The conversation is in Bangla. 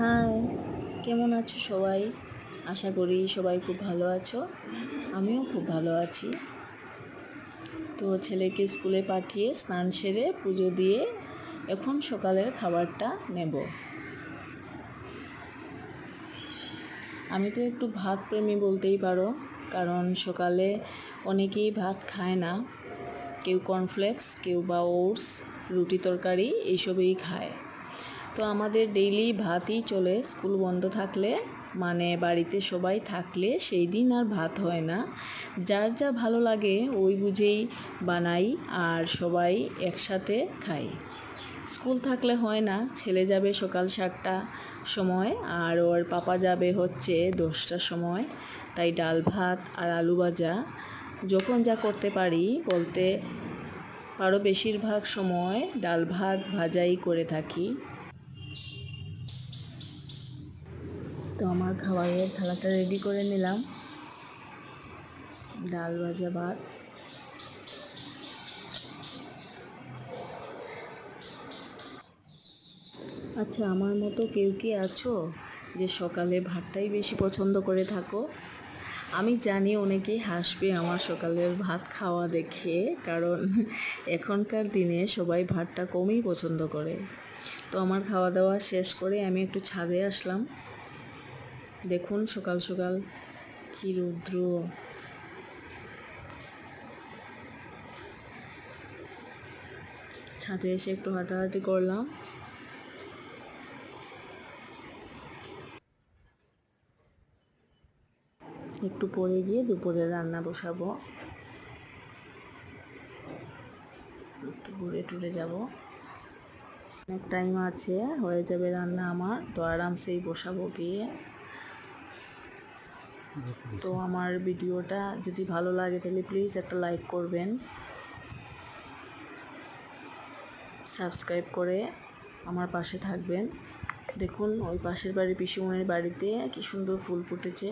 হাই কেমন আছো সবাই? আশা করি সবাই খুব ভালো আছো। আমিও খুব ভালো আছি। তো ছেলেকে স্কুলে পাঠিয়ে স্নান সেরে পুজো দিয়ে এখন সকালের খাবারটা নেব। আমি তো একটু ভাত প্রেমী বলতেই পারো, কারণ সকালে অনেকেই ভাত খায় না। কেউ কর্নফ্লেক্স, কেউ বা ওটস, রুটি তরকারি, এইসবেই খায়। তো আমাদের ডেইলি ভাতই চলে স্কুল বন্ধ থাকলে মানে বাড়িতে সবাই থাকলে সেই দিন আর ভাত হয় না। যার যা ভালো লাগে ওই বুঝেই বানাই আর সবাই একসাথে খাই। স্কুল থাকলে হয় না, ছেলে যাবে সকাল সাতটা সময় আর ওর পাপা যাবে হচ্ছে দশটার সময়। তাই ডাল ভাত আর আলু ভাজা, যখন যা করতে পারি বলতে আরও বেশিরভাগ সময় ডাল ভাত ভাজাই করে থাকি। তো আমার খাবারের থালাটা রেডি করে নিলাম। ডাল ভাজা ভাত। আচ্ছা আমার মতো কেউ কি আছো যে সকালে ভাতটাই বেশি পছন্দ করে থাকো? আমি জানি অনেকেই হাসবে আমার সকালের ভাত খাওয়া দেখে, কারণ এখনকার দিনে সবাই ভাতটা কমই পছন্দ করে। তো আমার খাওয়া দাওয়া শেষ করে আমি একটু ছাদে আসলাম। দেখুন সকাল সকাল কি রৌদ্র। ছাদে এসে একটু হাঁটাহাঁটি করলাম। একটু পরে গিয়ে দুপুরে রান্না বসাবো। একটু ঘুরে টুরে যাব। অনেক টাইম আছে, হয়ে যাবে রান্না আমার, তো আরামসেই বসাবো গিয়ে। তো আমার ভিডিওটা যদি ভালো লাগে তাহলে প্লিজ একটা লাইক করবেন। সাবস্ক্রাইব করে আমার পাশে থাকবেন। দেখুন ওই পাশের বাড়ি পিসিমনের বাড়িতে কি সুন্দর ফুল ফুটেছে।